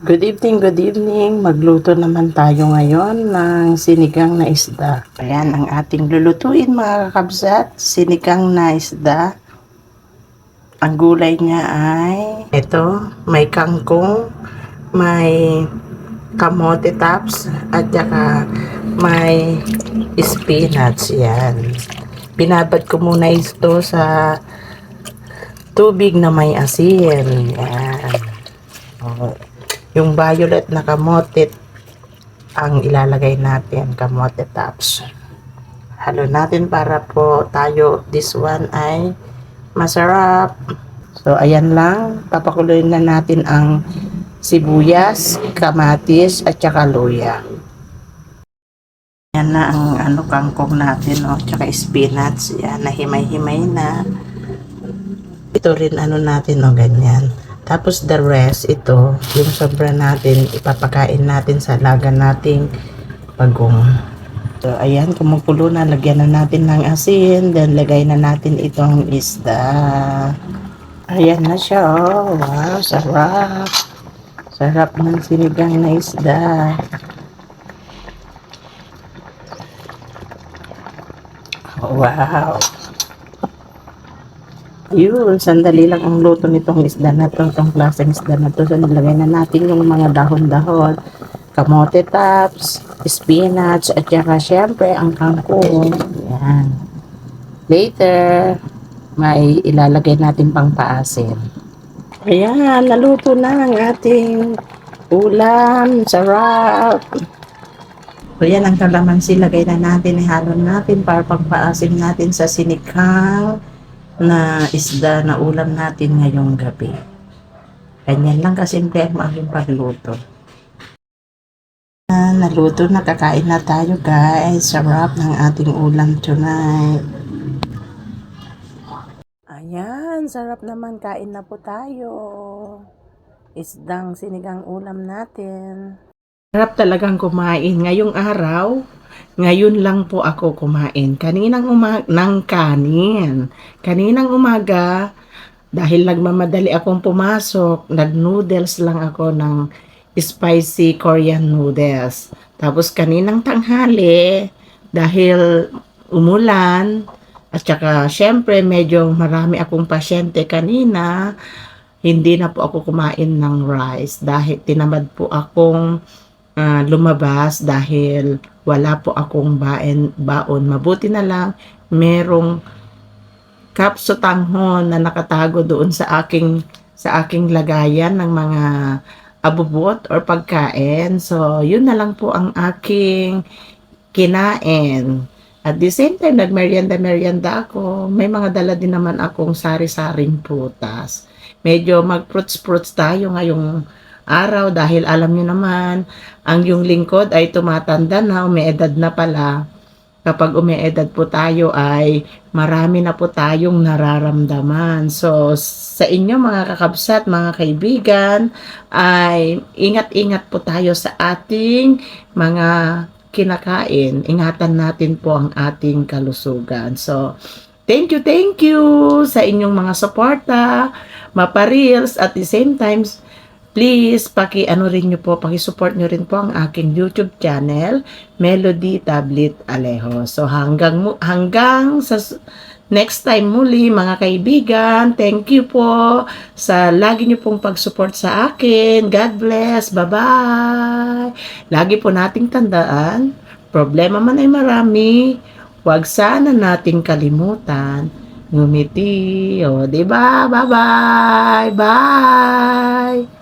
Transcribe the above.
Good evening, good evening. Magluto naman tayo ngayon ng sinigang na isda. Ayan ang ating lulutuin mga kakabsat. Sinigang na isda. Ang gulay niya ay ito, may kangkong, may kamote tops, at saka may spinach. Yan. Binabad ko muna ito sa tubig na may asin. Yan. Oh, yung violet na kamote ang ilalagay natin, kamote tops. Halo natin para po tayo, this one ay masarap. So, ayan lang. Papakuloyin na natin ang sibuyas, kamatis, at saka luya. Yan na ang ano, kangkong natin, oh, tsaka spinach. Yan, nahimay-himay na. Ito rin ano natin, oh, ganyan. Tapos the rest, ito, yung sobra natin, ipapakain natin sa laga nating pagong. So, ayan, kumukulo na, lagyan na natin ng asin, then lagay na natin itong isda. Ayan na siya, oh. Wow, sarap. Sarap ng sinigang na isda. Wow. Yun, sandali lang ang luto nitong isda na to, itong klaseng isda na to. So, nilagay na natin yung mga dahon-dahon, kamote tops, spinach, at saka syempre ang kangkong. Yan. Later, may ilalagay natin pang paasin. Ayan, naluto na ang ating ulam. Sarap. So, yan ang kalamansi. Lagay na natin, ihalo natin para pagpaasim natin sa sinikang na isda na ulam natin ngayong gabi. Ganyan lang kasimple ang aking pagluto. Ah, naluto na, kakain na tayo guys. Sarap ng ating ulam tonight. Ayan, sarap naman. Kain na po tayo. Isdang sinigang ulam natin. Sarap talagang kumain. Ngayong araw, ngayon lang po ako kumain. Kaninang umaga, ng kanin. Kaninang umaga, dahil nagmamadali akong pumasok, nag-noodles lang ako ng spicy Korean noodles. Tapos kaninang tanghali, dahil umulan, at saka syempre medyo marami akong pasyente kanina, hindi na po ako kumain ng rice dahil tinamad po akong ah, lumabas dahil wala po akong baon, baon. Mabuti na lang merong kapsutanghon na nakatago doon sa aking sa aking lagayan ng mga abubot or pagkain. So, yun na lang po ang aking kinain. At the same time, nagmerienda-merienda ako. May mga dala din naman akong sari-saring prutas. Medyo mag-fruits-fruits tayo ngayong araw dahil alam niyo naman, ang yung lingkod ay tumatanda na, umeedad na pala. Kapag umeedad po tayo ay marami na po tayong nararamdaman. So, sa inyo mga kakabsat, mga kaibigan, ay ingat-ingat po tayo sa ating mga kinakain. Ingatan natin po ang ating kalusugan. So, thank you, thank you sa inyong mga suporta, maparils, at the same times, please, paki ano rin nyo po, paki-support nyo rin po ang aking YouTube channel, Melody Tablet Alejo. So hanggang hanggang sa next time muli mga kaibigan, thank you po sa lagi nyo pong pag-support sa akin. God bless. Bye-bye. Lagi po nating tandaan, problema man ay marami, huwag sana nating kalimutan ngumiti. O, di ba? Bye-bye. Bye.